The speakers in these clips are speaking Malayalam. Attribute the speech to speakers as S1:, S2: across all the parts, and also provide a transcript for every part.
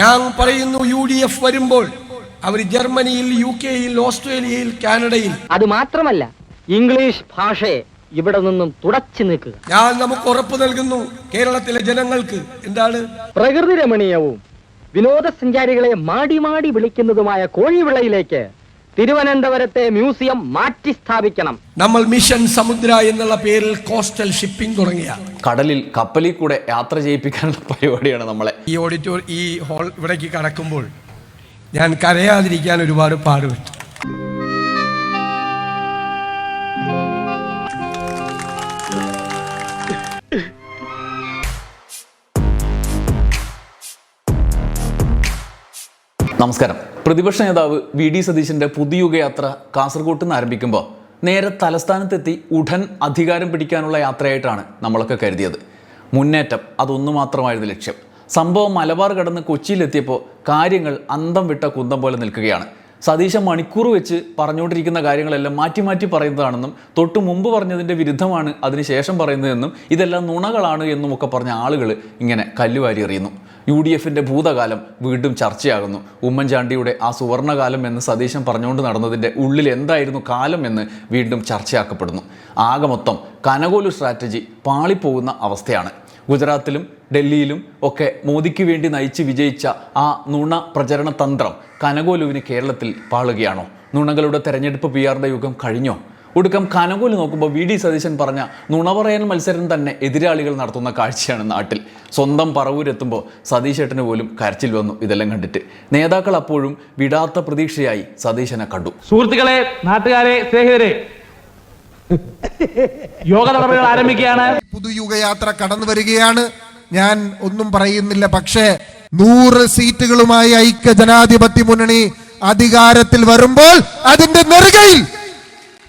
S1: ഞാൻ പറയുന്നു യു ഡി എഫ് വരുമ്പോൾ അവർ ജർമ്മനിയിൽ യു കെയിൽ ഓസ്ട്രേലിയയിൽ കാനഡയിൽ.
S2: അത് മാത്രമല്ല ഇംഗ്ലീഷ് ഭാഷയെ ഇവിടെ നിന്നും തുടച്ചു നീക്കുക.
S1: ഞാൻ നമുക്ക് ഉറപ്പ് നൽകുന്നു കേരളത്തിലെ ജനങ്ങൾക്ക് എന്താണ്?
S2: പ്രകൃതി രമണീയവും വിനോദസഞ്ചാരികളെ മാടി മാടി വിളിക്കുന്നതുമായ കോഴിവിളയിലേക്ക് തിരുവനന്തപുരത്തെ മ്യൂസിയം മാറ്റി സ്ഥാപിക്കണം
S1: നമ്മൾ മിഷൻ സമുദ്ര എന്നുള്ള പേരിൽ കോസ്റ്റൽ ഷിപ്പിംഗ് തുടങ്ങിയ
S3: കടലിൽ കപ്പലിൽ കൂടെ യാത്ര ചെയ്യിപ്പിക്കാനുള്ള പരിപാടിയാണ് നമ്മളെ.
S1: ഈ ഓഡിറ്റോർ ഈ ഹോൾ ഇവിടേക്ക് കടക്കുമ്പോൾ ഞാൻ കരയാതിരിക്കാൻ ഒരുപാട് പാടുപെട്ടു.
S3: നമസ്കാരം. പ്രതിപക്ഷ നേതാവ് വി ഡി സതീശന്റെ പുതിയ യുഗയാത്ര കാസർഗോട്ട് നിന്ന് ആരംഭിക്കുമ്പോൾ നേരെ തലസ്ഥാനത്തെത്തി ഉടൻ അധികാരം പിടിക്കാനുള്ള യാത്രയായിട്ടാണ് നമ്മളൊക്കെ കരുതിയത്. മുന്നേറ്റം അതൊന്നു മാത്രമായിരുന്നു ലക്ഷ്യം. സംഭവം മലബാർ കടന്ന് കൊച്ചിയിലെത്തിയപ്പോൾ കാര്യങ്ങൾ അന്തം വിട്ട കുന്തം പോലെ നിൽക്കുകയാണ്. സതീശൻ മണിക്കൂർ വെച്ച് പറഞ്ഞുകൊണ്ടിരിക്കുന്ന കാര്യങ്ങളെല്ലാം മാറ്റി മാറ്റി പറയുന്നതാണെന്നും തൊട്ടു മുമ്പ് പറഞ്ഞതിന്റെ വിരുദ്ധമാണ് അതിനുശേഷം പറയുന്നതെന്നും ഇതെല്ലാം നുണകളാണ് എന്നുമൊക്കെ പറഞ്ഞ ആളുകൾ ഇങ്ങനെ കല്ലുവാരി എറിയുന്നു. യു ഡി എഫിന്റെ ഭൂതകാലം വീണ്ടും ചർച്ചയാകുന്നു. ഉമ്മൻചാണ്ടിയുടെ ആ സുവർണകാലം എന്ന് സതീശൻ പറഞ്ഞുകൊണ്ട് നടന്നതിന്റെ ഉള്ളിൽ എന്തായിരുന്നു കാലം എന്ന് വീണ്ടും ചർച്ചയാക്കപ്പെടുന്നു. ആകെ മൊത്തം കനകോലു സ്ട്രാറ്റജി പാളിപ്പോകുന്ന അവസ്ഥയാണ്. ഗുജറാത്തിലും ഡൽഹിയിലും ഒക്കെ മോദിക്ക് വേണ്ടി നയിച്ച് വിജയിച്ച ആ നുണ പ്രചരണ തന്ത്രം കനകോലുവിന് കേരളത്തിൽ പാളുകയാണോ? നുണകളുടെ തെരഞ്ഞെടുപ്പ് പി ആറിന്റെ യുഗം കഴിഞ്ഞോ? ഒടുക്കം കനകൂൽ നോക്കുമ്പോൾ വി ഡി സതീശൻ പറഞ്ഞ നുണ പറയൽ മത്സരം തന്നെ എതിരാളികൾ നടത്തുന്ന കാഴ്ചയാണ് നാട്ടിൽ. സ്വന്തം പറവൂരെത്തുമ്പോൾ സതീശേട്ടന് പോലും കരച്ചിൽ വന്നു ഇതെല്ലാം കണ്ടിട്ട്. നേതാക്കൾ അപ്പോഴും വിടാത്ത പ്രതീക്ഷയായി സതീശനെ കണ്ടു.
S4: സുഹൃത്തുക്കളെ നാട്ടുകാരെ സ്നേഹിതരെ യോഗ നടപടികൾ ആരംഭിക്കുകയാണ്.
S5: പുതുയുഗയാത്ര കടന്നു വരികയാണ്. ഞാൻ ഒന്നും പറയുന്നില്ല പക്ഷേ നൂറ് സീറ്റുകളുമായി ഐക്യ ജനാധിപത്യ മുന്നണി അധികാരത്തിൽ വരുമ്പോൾ അതിന്റെ നെറുകയിൽ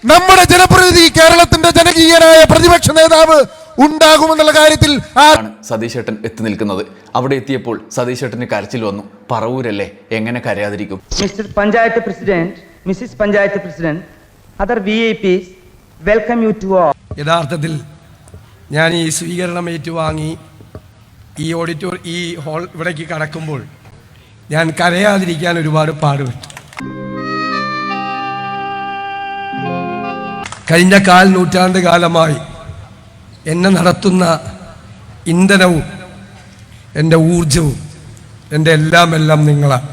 S5: നമ്മുടെ ജനപ്രതിനിധി കേരളത്തിന്റെ ജനകീയനായ പ്രതിപക്ഷ നേതാവ് ഉണ്ടാകുമെന്നുള്ള കാര്യത്തിൽ ആ
S3: ആണ് സതീശേട്ടൻ എത്തി നിൽക്കുന്നത്. അവിടെ എത്തിയപ്പോൾ സതീശേട്ടന് കരച്ചിൽ വന്നു. പറവൂരല്ലേ? എങ്ങനെ കരയാതിരിക്കും?
S6: Mister panchayat president President, panchayat president other V I P welcome you to
S1: യഥാർത്ഥത്തിൽ ഞാൻ ഈ സ്വീകരണം ഏറ്റുവാങ്ങി ഈ ഓഡിറ്റോറിയം ഈ ഹാൾ ഇവിടേക്ക് കടക്കുമ്പോൾ ഞാൻ കരയാതിരിക്കാൻ ഒരുപാട് പാടുപെട്ടു. കഴിഞ്ഞ കാൽ നൂറ്റാണ്ട് കാലമായി എന്നെ നടത്തുന്ന ഇന്ധനവും എന്റെ ഊർജവും എന്റെ എല്ലാം എല്ലാം നിങ്ങളാണ്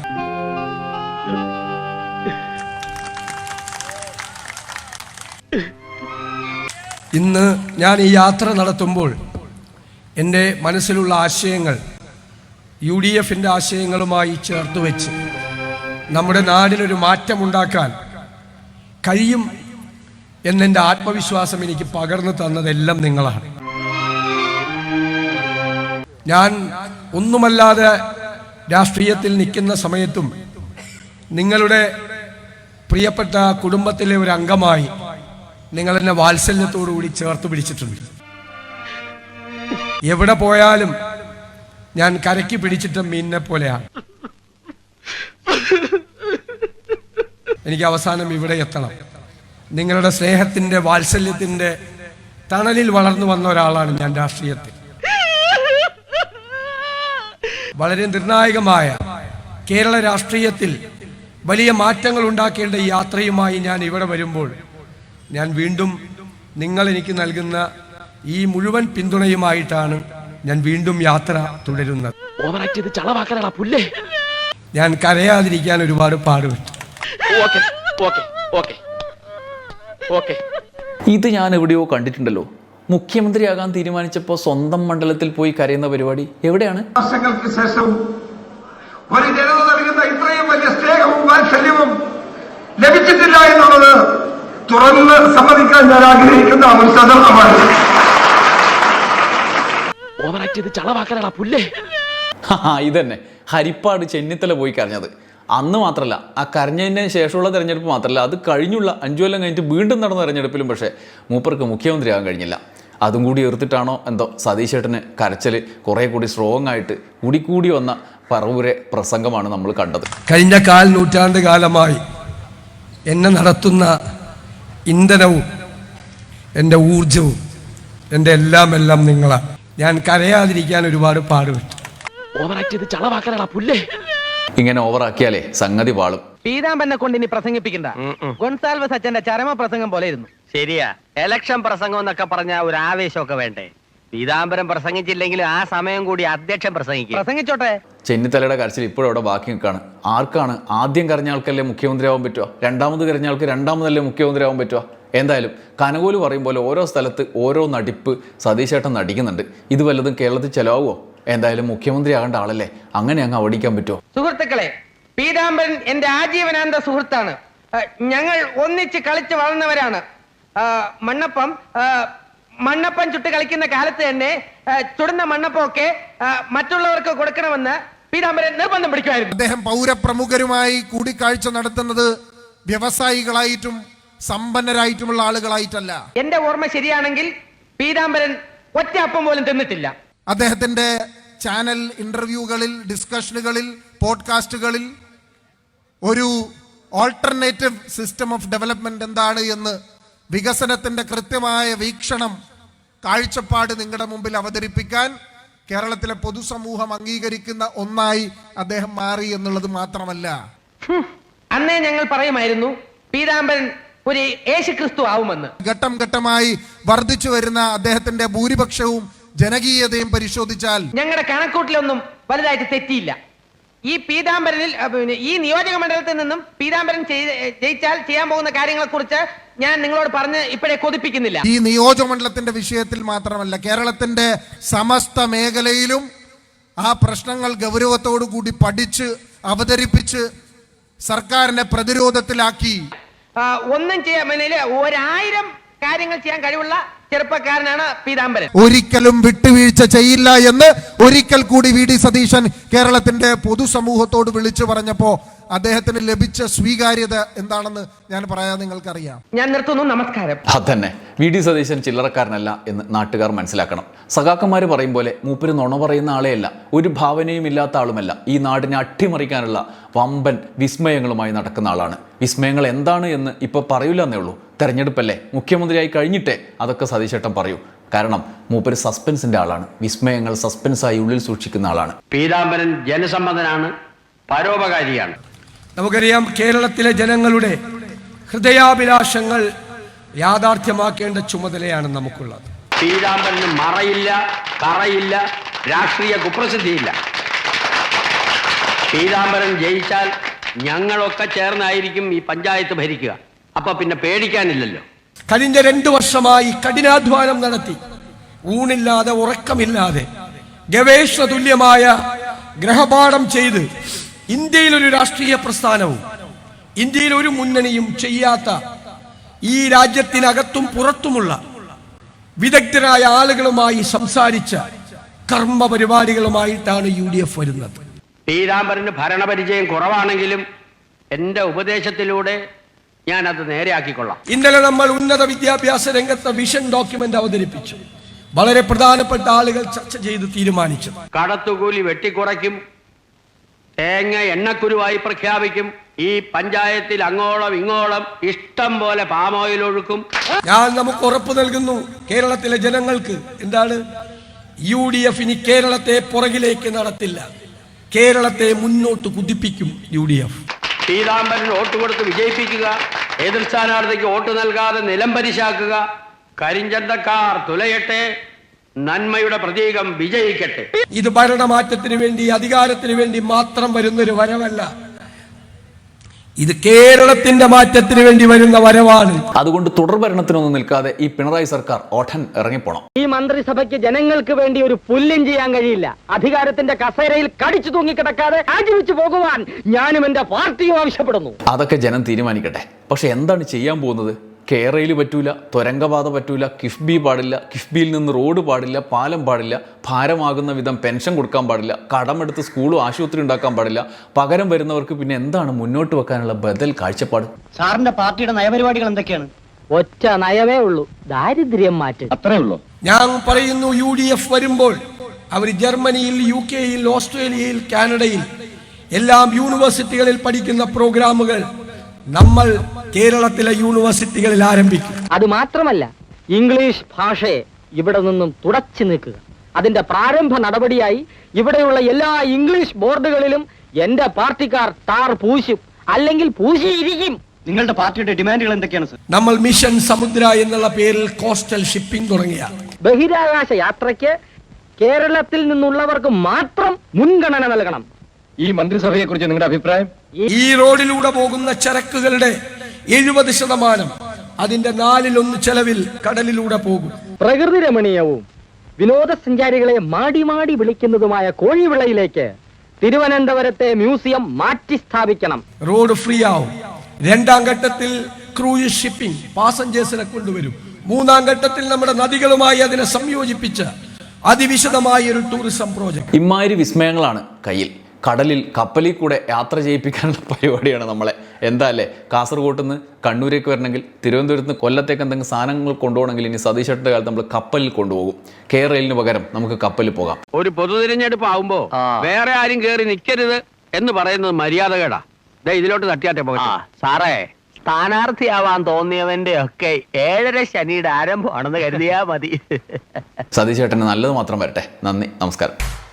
S1: ഇന്ന് ഞാൻ ഈ യാത്ര നടത്തുമ്പോൾ എന്റെ മനസ്സിലുള്ള ആശയങ്ങൾ യു ഡി എഫിന്റെ ആശയങ്ങളുമായി ചേർത്ത് വെച്ച് നമ്മുടെ നാടിനൊരു മാറ്റമുണ്ടാക്കാൻ കഴിയും എന്നെന്റെ ആത്മവിശ്വാസം എനിക്ക് പകർന്നു തന്നതെല്ലാം നിങ്ങളാണ്. ഞാൻ ഒന്നുമല്ലാതെ രാഷ്ട്രീയത്തിൽ നിൽക്കുന്ന സമയത്തും നിങ്ങളുടെ പ്രിയപ്പെട്ട കുടുംബത്തിലെ ഒരു അംഗമായി നിങ്ങൾ എന്നെ വാത്സല്യത്തോടുകൂടി ചേർത്ത് പിടിച്ചിട്ടുണ്ട്. എവിടെ പോയാലും ഞാൻ കരയ്ക്ക് പിടിച്ചിട്ട് മീനിനെ പോലെയാണ്. എനിക്ക് അവസാനം ഇവിടെ എത്തണം. നിങ്ങളുടെ സ്നേഹത്തിന്റെ വാത്സല്യത്തിന്റെ തണലിൽ വളർന്നു വന്ന ഒരാളാണ് ഞാൻ രാഷ്ട്രീയത്തിൽ. വളരെ നിർണായകമായ കേരള രാഷ്ട്രീയത്തിൽ വലിയ മാറ്റങ്ങൾ ഉണ്ടാക്കേണ്ട യാത്രയുമായി ഞാൻ ഇവിടെ വരുമ്പോൾ ഞാൻ വീണ്ടും നിങ്ങൾ എനിക്ക് നൽകുന്ന ഈ മുഴുവൻ പിന്തുണയുമായിട്ടാണ് ഞാൻ വീണ്ടും യാത്ര തുടരുന്നത്. ഞാൻ കരയാതിരിക്കാൻ ഒരുപാട് പാടുപെട്ടു.
S4: ഓക്കെ.
S3: ഇത് ഞാൻ എവിടെയോ കണ്ടിട്ടുണ്ടല്ലോ. മുഖ്യമന്ത്രിയാകാൻ തീരുമാനിച്ചപ്പോൾ സ്വന്തം മണ്ഡലത്തിൽ പോയി കരയുന്ന പരിപാടി എവിടെയാണ്?
S7: വർഷങ്ങൾക്ക് ശേഷവും ഒരു ജനത നൽകുന്ന ഇത്രയും വലിയ സ്നേഹവും വാത്സല്യവും ലഭിച്ചിട്ടില്ല എന്നുള്ളത് തുറന്ന് സമ്മതിക്കാൻ ഞാൻ ആഗ്രഹിക്കുന്ന ഒരു സന്ദർഭമാണ്.
S4: ഓവറാക്ട് ചെയ്ത് പുല്ലേ.
S3: ഇതന്നെ. ഹരിപ്പാട് ചെന്നിത്തല പോയി കരഞ്ഞത്. അന്ന് മാത്രമല്ല ആ കരഞ്ഞതിന് ശേഷമുള്ള തെരഞ്ഞെടുപ്പ് മാത്രമല്ല അത് കഴിഞ്ഞുള്ള അഞ്ചു കൊല്ലം കഴിഞ്ഞിട്ട് വീണ്ടും നടന്ന തെരഞ്ഞെടുപ്പിലും പക്ഷേ മൂപ്പർക്ക് മുഖ്യമന്ത്രിയാകാൻ കഴിഞ്ഞില്ല. അതും കൂടി എർത്തിട്ടാണോ എന്തോ സതീശേട്ടന് കരച്ചൽ കുറേ കൂടി സ്ട്രോങ് ആയിട്ട് കൂടിക്കൂടി വന്ന പറവൂരെ പ്രസംഗമാണ് നമ്മൾ കണ്ടത്.
S1: കഴിഞ്ഞ കാൽ നൂറ്റാണ്ട് കാലമായി എന്നെ നടത്തുന്ന ഇന്ധനവും എന്റെ ഊർജവും എന്റെ എല്ലാം എല്ലാം നിങ്ങളാണ് ഞാൻ കരയാതിരിക്കാൻ ഒരുപാട് പാടുപെട്ടു.
S4: ഓവറാക്ട് ചെയ്ത് പുല്ലേ.
S3: ഇങ്ങനെ ഓവറാക്കിയാലേ സംഗതി വാളും.
S6: പീതാമ്പനെ കൊണ്ട് ഇനി പ്രസംഗിപ്പിക്കണ്ട. ഗൊൺസാൽവസ് അച്ഛന്റെ ചരമ പ്രസംഗം പോലെ ഇരുന്നു.
S2: ശരിയാ. എലക്ഷൻ പ്രസംഗം എന്നൊക്കെ പറഞ്ഞ ഒരു ആവേശമൊക്കെ വേണ്ടേ? പീതാംബരം പ്രസംഗിച്ചില്ലെങ്കിലും ആ സമയം കൂടി അധ്യക്ഷൻ പ്രസംഗിക്കും.
S6: പ്രസംഗിച്ചോട്ടെ.
S3: ചെന്നിത്തലയുടെ കരച്ചിൽ ഇപ്പോഴും അവിടെ ബാക്കി നിൽക്കാണ്. ആർക്കാണ്? ആദ്യം കരഞ്ഞ ആൾക്കല്ലേ മുഖ്യമന്ത്രിയാവാൻ പറ്റുക? രണ്ടാമത് കരഞ്ഞ ആൾക്ക് രണ്ടാമതല്ലേ മുഖ്യമന്ത്രിയാവാൻ പറ്റുക? എന്തായാലും കനകോൽ പറയും പോലെ ഓരോ സ്ഥലത്ത് ഓരോ നടിപ്പ് സതീശേട്ടൻ നടിക്കുന്നുണ്ട്. ഇത് വല്ലതും കേരളത്തിൽ ചെലവാകുമോ? എന്തായാലും മുഖ്യമന്ത്രി ആകേണ്ട ആളല്ലേ? അങ്ങനെ അങ്ങ് അവടിക്കാൻ പറ്റുമോ
S6: സുഹൃത്തുക്കളെ പീതാംബരൻ എന്റെ ആജീവനാന്ത സുഹൃത്താണ്. ഞങ്ങൾ ഒന്നിച്ച് കളിച്ച് വളർന്നവരാണ്. മണ്ണപ്പം മണ്ണപ്പം ചുട്ട് കളിക്കുന്ന കാലത്ത് തന്നെ ചുടുന്ന മണ്ണപ്പമൊക്കെ മറ്റുള്ളവർക്ക് കൊടുക്കണമെന്ന് പീതാംബരൻ നിർബന്ധം പിടിക്കുമായിരുന്നു.
S5: അദ്ദേഹം പൗരപ്രമുഖരുമായി കൂടിക്കാഴ്ച നടത്തുന്നത് വ്യവസായികളായിട്ടും സമ്പന്നരായിട്ടുമുള്ള ആളുകളായിട്ടല്ല.
S6: എന്റെ ഓർമ്മ ശരിയാണെങ്കിൽ പീതാംബരൻ ഒറ്റ അപ്പം പോലും തിന്നിട്ടില്ല.
S5: അദ്ദേഹത്തിന്റെ ചാനൽ ഇന്റർവ്യൂകളിൽ ഡിസ്കഷനുകളിൽ പോഡ്കാസ്റ്റുകളിൽ ഒരു ഓൾട്ടർനേറ്റീവ് സിസ്റ്റം ഓഫ് ഡെവലപ്മെന്റ് എന്താണ് എന്ന് വികസനത്തിന്റെ കൃത്യമായ വീക്ഷണം കാഴ്ചപ്പാട് നിങ്ങളുടെ മുമ്പിൽ അവതരിപ്പിക്കാൻ കേരളത്തിലെ പൊതുസമൂഹം അംഗീകരിക്കുന്ന ഒന്നായി അദ്ദേഹം മാറി എന്നുള്ളത് മാത്രമല്ല.
S6: അന്നേ ഞങ്ങൾ പറയുമായിരുന്നു പീതാംബരൻ ഒരു യേശുക്രിസ്തു ആവുമെന്ന്
S5: ഘട്ടം ഘട്ടമായി വർദ്ധിച്ചു വരുന്ന അദ്ദേഹത്തിന്റെ ഭൂരിപക്ഷവും ജനകീയതയും പരിശോധിച്ചാൽ
S6: ഞങ്ങളുടെ കണക്കൂട്ടിലൊന്നും വലുതായിട്ട് തെറ്റിയില്ല. ഈ പീതാംബരനിൽ പിന്നെ ഈ നിയോജക മണ്ഡലത്തിൽ നിന്നും പീതാംബരൻ ജയിച്ചാൽ ചെയ്യാൻ പോകുന്ന കാര്യങ്ങളെ കുറിച്ച് ഞാൻ നിങ്ങളോട് പറഞ്ഞ് ഇപ്പോഴേ കൊതിപ്പിക്കുന്നില്ല.
S5: ഈ നിയോജകമണ്ഡലത്തിന്റെ വിഷയത്തിൽ മാത്രമല്ല കേരളത്തിന്റെ സമസ്ത മേഖലയിലും ആ പ്രശ്നങ്ങൾ ഗൗരവത്തോടു കൂടി പഠിച്ച് അവതരിപ്പിച്ച് സർക്കാരിനെ പ്രതിരോധത്തിലാക്കി.
S6: ആ, ഒന്നും ചെയ്യാൻ ഒരായിരം കാര്യങ്ങൾ ചെയ്യാൻ കഴിവുള്ള ചെറുപ്പക്കാരനാണ് പീതാംബരൻ.
S5: ഒരിക്കലും വിട്ടുവീഴ്ച ചെയ്യില്ല എന്ന് ഒരിക്കൽ കൂടി വി. ഡി. സതീശൻ കേരളത്തിന്റെ പൊതുസമൂഹത്തോട് വിളിച്ചു പറഞ്ഞപ്പോ അദ്ദേഹത്തിന് ലഭിച്ച സ്വീകാര്യത എന്താണെന്ന് ഞാൻ പറയാൻ നിങ്ങൾക്കറിയാം.
S6: ഞാൻ നിർത്തുന്നു. നമസ്കാരം.
S3: അതന്നെ. വി ഡി സതീശൻ ചില്ലറക്കാരനല്ല എന്ന് നാട്ടുകാർ മനസ്സിലാക്കണം. സഖാക്കന്മാർ പറയും പോലെ മൂപ്പര് നുണ പറയുന്ന ആളെയല്ല ഒരു ഭാവനയും ഇല്ലാത്ത ആളുമല്ല. ഈ നാടിനെ അട്ടിമറിക്കാനുള്ള വമ്പൻ വിസ്മയങ്ങളുമായി നടക്കുന്ന ആളാണ്. വിസ്മയങ്ങൾ എന്താണ് എന്ന് ഇപ്പൊ പറയില്ല എന്നേ ഉള്ളൂ. തെരഞ്ഞെടുപ്പല്ലേ? മുഖ്യമന്ത്രിയായി കഴിഞ്ഞിട്ടേ അതൊക്കെ സതീശേട്ടൻ പറയൂ. കാരണം മൂപ്പര് സസ്പെൻസിന്റെ ആളാണ്. വിസ്മയങ്ങൾ സസ്പെൻസായി ഉള്ളിൽ സൂക്ഷിക്കുന്ന ആളാണ്.
S2: പീതാംബരൻ ജനസമ്മതനാണ് പരോപകാരിയാണ്.
S1: നമുക്കറിയാം കേരളത്തിലെ ജനങ്ങളുടെ ഹൃദയാഭിലാഷങ്ങൾ യാഥാർത്ഥ്യമാക്കേണ്ട ചുമതലയാണ് നമുക്കുള്ളത്.
S2: പീതാംബരന് മറയില്ല തറയില്ല രാഷ്ട്രീയ കുപ്രസിദ്ധിയില്ല. പീതാംബരൻ ജയിച്ചാൽ ഞങ്ങളൊക്കെ ചേർന്നായിരിക്കും ഈ പഞ്ചായത്ത് ഭരിക്കുക. അപ്പൊ പിന്നെ പേടിക്കാനില്ലല്ലോ.
S1: കഴിഞ്ഞ രണ്ടു വർഷമായി കഠിനാധ്വാനം നടത്തി. ഊണില്ലാതെ ഉറക്കമില്ലാതെ ഗവേഷണ തുല്യമായ ഗ്രഹപാഠം ചെയ്ത് ഇന്ത്യയിൽ ഒരു രാഷ്ട്രീയ പ്രസ്ഥാനവും ഇന്ത്യയിൽ ഒരു മുന്നണിയും ചെയ്യാത്ത ഈ രാജ്യത്തിനകത്തും പുറത്തുമുള്ള വിദഗ്ധരായ ആളുകളുമായി സംസാരിച്ച കർമ്മ പരിപാടികളുമായിട്ടാണ് യു ഡി എഫ് വരുന്നത്.
S2: പീതാംബരന് ഭരണപരിചയം കുറവാണെങ്കിലും എന്റെ ഉപദേശത്തിലൂടെ ഞാൻ അത് നേരെയാക്കിക്കൊള്ളാം.
S1: ഇന്നലെ നമ്മൾ ഉന്നത വിദ്യാഭ്യാസ രംഗത്തെ വിഷൻ ഡോക്യുമെന്റ് അവതരിപ്പിച്ചു. വളരെ പ്രധാനപ്പെട്ട ആളുകൾ ചർച്ച ചെയ്ത് തീരുമാനിച്ചു
S2: കടത്തുകൂലി വെട്ടിക്കുറയ്ക്കും തേങ്ങ എണ്ണക്കുരുവായി പ്രഖ്യാപിക്കും. ഈ പഞ്ചായത്തിൽ അങ്ങോളം ഇങ്ങോളം ഇഷ്ടം പോലെ പാമോയിൽ ഒഴുക്കും.
S1: ഞാൻ നമുക്ക് ഉറപ്പ് നൽകുന്നു കേരളത്തിലെ ജനങ്ങൾക്ക് എന്താണ്? യു ഡി എഫ് ഇനി കേരളത്തെ പുറകിലേക്ക് നടത്തില്ല. കേരളത്തെ മുന്നോട്ട് കുതിപ്പിക്കും U D F.
S2: Peethambaran vote കൊടുത്ത് വിജയിപ്പിക്കുക. എതിർ സ്ഥാനാർത്ഥിക്ക് വോട്ട് നൽകാതെ നിലംപരിശാക്കുക കരിഞ്ചന്തക്കാർ തുലയട്ടെ. നന്മയുടെ പ്രതീകം വിജയിക്കട്ടെ.
S1: ഇത് ഭരണമാറ്റത്തിന് വേണ്ടി അധികാരത്തിന് വേണ്ടി മാത്രം വരുന്നൊരു വരവല്ല. ഇത് കേരളത്തിന്റെ മാറ്റത്തിന് വേണ്ടി വരുന്ന വരവാണ്.
S3: അതുകൊണ്ട് തുടർ ഭരണത്തിനൊന്നും നിൽക്കാതെ ഈ പിണറായി സർക്കാർ ഓട്ടൻ ഇറങ്ങിപ്പോണം.
S2: ഈ മന്ത്രിസഭയ്ക്ക് ജനങ്ങൾക്ക് വേണ്ടി ഒരു പുല്ലും ചെയ്യാൻ കഴിയില്ല. അധികാരത്തിന്റെ കസേരയിൽ കടിച്ചു തൂങ്ങിക്കിടക്കാതെ രാജിവെച്ചു പോകുവാൻ ഞാനും എന്റെ പാർട്ടിയും ആവശ്യപ്പെടുന്നു.
S3: അതൊക്കെ ജനം തീരുമാനിക്കട്ടെ. പക്ഷെ എന്താണ് ചെയ്യാൻ പോകുന്നത്? കേരയിൽ പറ്റൂല തുരങ്കപാത പറ്റൂല കിഫ്ബി പാടില്ല കിഫ്ബിയിൽ നിന്ന് റോഡ് പാടില്ല പാലം പാടില്ല ഭാരമാകുന്ന വിധം പെൻഷൻ കൊടുക്കാൻ പാടില്ല കടമെടുത്ത് സ്കൂളും ആശുപത്രി ഉണ്ടാക്കാൻ പാടില്ല പകരം വരുന്നവർക്ക് പിന്നെ എന്താണ് മുന്നോട്ട് വെക്കാനുള്ള ബദൽ കാഴ്ചപ്പാട്?
S2: സാറിന്റെ പാർട്ടിയുടെ നയപരിപാടികൾ എന്തൊക്കെയാണ്? ഒറ്റ നയമേ ഉള്ളൂ ദാരിദ്ര്യം മാറ്റി
S4: അത്രേ ഉള്ളൂ.
S1: ഞാൻ പറയുന്നു യു ഡി എഫ് വരുമ്പോൾ അവർ ജർമ്മനിയിൽ യു കെയിൽ ഓസ്ട്രേലിയയിൽ കാനഡയിൽ എല്ലാം യൂണിവേഴ്സിറ്റികളിൽ പഠിക്കുന്ന പ്രോഗ്രാമുകൾ നമ്മൾ കേരളത്തിലെ യൂണിവേഴ്സിറ്റികളിൽ ആരംഭിക്കും.
S2: അത് മാത്രമല്ല ഇംഗ്ലീഷ് ഭാഷയെ ഇവിടെ നിന്നും തുടച്ചു നീക്കുക. അതിന്റെ പ്രാരംഭ നടപടിയായി ഇവിടെയുള്ള എല്ലാ ഇംഗ്ലീഷ് ബോർഡുകളിലും എന്റെ പാർട്ടിക്കാർ താർ പൂശും അല്ലെങ്കിൽ പൂശിയിരിക്കും.
S8: നിങ്ങളുടെ പാർട്ടിയുടെ ഡിമാൻഡുകൾ എന്തൊക്കെയാണ് സർ?
S1: നമ്മൾ മിഷൻ സമുദ്ര എന്നുള്ള പേരിൽ കോസ്റ്റൽ ഷിപ്പിംഗ് തുടങ്ങിയ.
S2: ബഹിരാകാശ യാത്രയ്ക്ക് കേരളത്തിൽ നിന്നുള്ളവർക്ക് മാത്രം മുൻഗണന നൽകണം.
S4: ഈ മന്ത്രിസഭയെ കുറിച്ച് നിങ്ങളുടെ അഭിപ്രായം?
S1: ഈ റോഡിലൂടെ പോകുന്ന ചരക്കുകളുടെ എഴുപത് ശതമാനം അതിന്റെ നാലിലൊന്ന് ചെലവിൽ കടലിലൂടെ പോകും.
S2: പ്രകൃതി രമണീയവും വിനോദസഞ്ചാരികളെ മാടി മാടി വിളിക്കുന്നതുമായ കോഴിവിളയിലേക്ക് തിരുവനന്തപുരത്തെ മ്യൂസിയം മാറ്റി സ്ഥാപിക്കണം.
S1: റോഡ് ഫ്രീ ആവും. രണ്ടാം ഘട്ടത്തിൽ ക്രൂയിസ് ഷിപ്പിംഗ് പാസഞ്ചേഴ്സിനെ കൊണ്ടുവരും. മൂന്നാം ഘട്ടത്തിൽ നമ്മുടെ നദികളുമായി അതിനെ സംയോജിപ്പിച്ച് അതിവിശദമായ ഒരു ടൂറിസം പ്രോജക്ട്
S3: ഇമാതിരി വിസ്മയങ്ങളാണ് കയ്യിൽ. കടലിൽ കപ്പലിൽ കൂടെ യാത്ര ചെയ്യിപ്പിക്കാനുള്ള പരിപാടിയാണ് നമ്മളെ. എന്താ അല്ലേ? കാസർഗോട്ട് നിന്ന് കണ്ണൂരേക്ക് വരണമെങ്കിൽ തിരുവനന്തപുരത്ത് നിന്ന് കൊല്ലത്തേക്ക് എന്തെങ്കിലും സാധനങ്ങൾ കൊണ്ടുപോകണമെങ്കിൽ ഇനി സതീശേട്ടന്റെ കാലത്ത് നമ്മൾ കപ്പലിൽ കൊണ്ടുപോകും. കെ റെയിലിന് പകരം നമുക്ക് കപ്പലിൽ പോകാം.
S9: ഒരു പൊതു തിരഞ്ഞെടുപ്പ് ആവുമ്പോ വേറെ ആരും കയറി നിൽക്കരുത് എന്ന് പറയുന്നത് മര്യാദകേടാ. ദേ ഇതിലോട്ട് തട്ടിയാട്ടെ പോകട്ടെ.
S2: സാറേ സ്ഥാനാർത്ഥിയാവാൻ തോന്നിയവന്റെ ഒക്കെ ഏഴര ശനിയുടെ ആരംഭമാണെന്ന് കരുതിയാ മതി.
S3: സതീശേട്ടന് നല്ലത് മാത്രം വരട്ടെ. നന്ദി നമസ്കാരം.